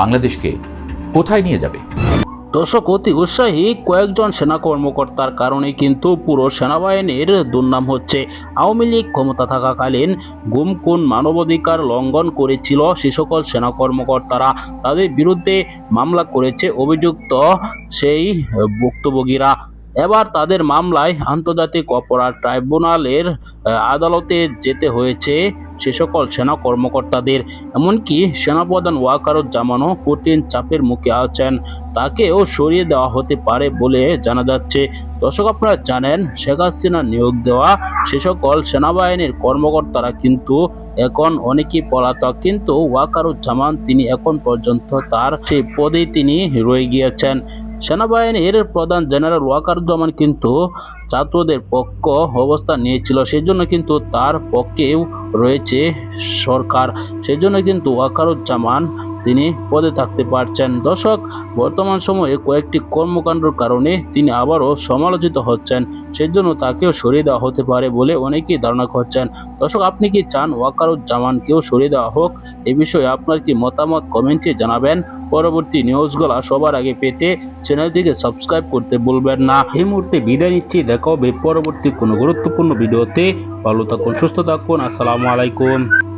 বাংলাদেশকে কোথায় নিয়ে যাবে? দর্শক, অতি উৎসাহী কয়েকজন সেনা কর্মকর্তার কারণে কিন্তু পুরো সেনাবাহিনীর দুর্নাম হচ্ছে। আওয়ামী লীগ ক্ষমতা থাকাকালীন গুম খুন মানবাধিকার লঙ্ঘন করেছিল সে সকল সেনা কর্মকর্তারা। তাদের বিরুদ্ধে মামলা করেছে অভিযুক্ত সেই ভুক্তভোগীরা। এবার তাদের মামলায় আন্তর্জাতিক অপরাধ ট্রাইব্যুনালের আদালতে যেতে হয়েছে সে সকল সেনা কর্মকর্তাদের। এমনকি সেনাপ্রধান ওয়াকারুজ্জামানও কঠিন চাপের মুখে আছেন। তাকেও সরিয়ে দেওয়া হতে পারে বলে জানা যাচ্ছে। দর্শক আপনারা জানেন, শেখ হাসিনা নিয়োগ দেওয়া সে সকল সেনাবাহিনীর কর্মকর্তারা কিন্তু এখন অনেকেই পলাতক। কিন্তু ওয়াকারুজ্জামান, তিনি এখন পর্যন্ত তার সেই পদেই তিনি রয়ে গিয়েছেন। সেনাবাহিনীর প্রধান জেনারেল ওয়াকারুজ্জামান কিন্তু ছাত্রদের পক্ষ অবস্থান নিয়েছিল। সেজন্য কিন্তু তার পক্ষেও রয়েছে সরকার। সেজন্য কিন্তু ওয়াকারুজ্জামান তিনি পদে থাকতে পারছেন। দর্শক, বর্তমান সময়ে কয়েকটি কর্মকাণ্ডের কারণে তিনি আবারও সমালোচিত হচ্ছেন। সেজন্য তাকেও সরিয়ে দেওয়া হতে পারে বলে অনেকেই ধারণা করছেন। দর্শক, আপনি কি চান ওয়াকারুজ্জামানকেও সরিয়ে দেওয়া হোক? এ বিষয়ে আপনার কি মতামত কমেন্টে জানাবেন। পরবর্তী নিউজগুলো সবার আগে পেতে চ্যানেলটিকে সাবস্ক্রাইব করতে ভুলবেন না। এই মুহূর্তে বিদায় নিচ্ছি। দেখা হবে পরবর্তী কোনো গুরুত্বপূর্ণ ভিডিওতে। ভালো থাকুন, সুস্থ থাকুন। আসসালামু আলাইকুম।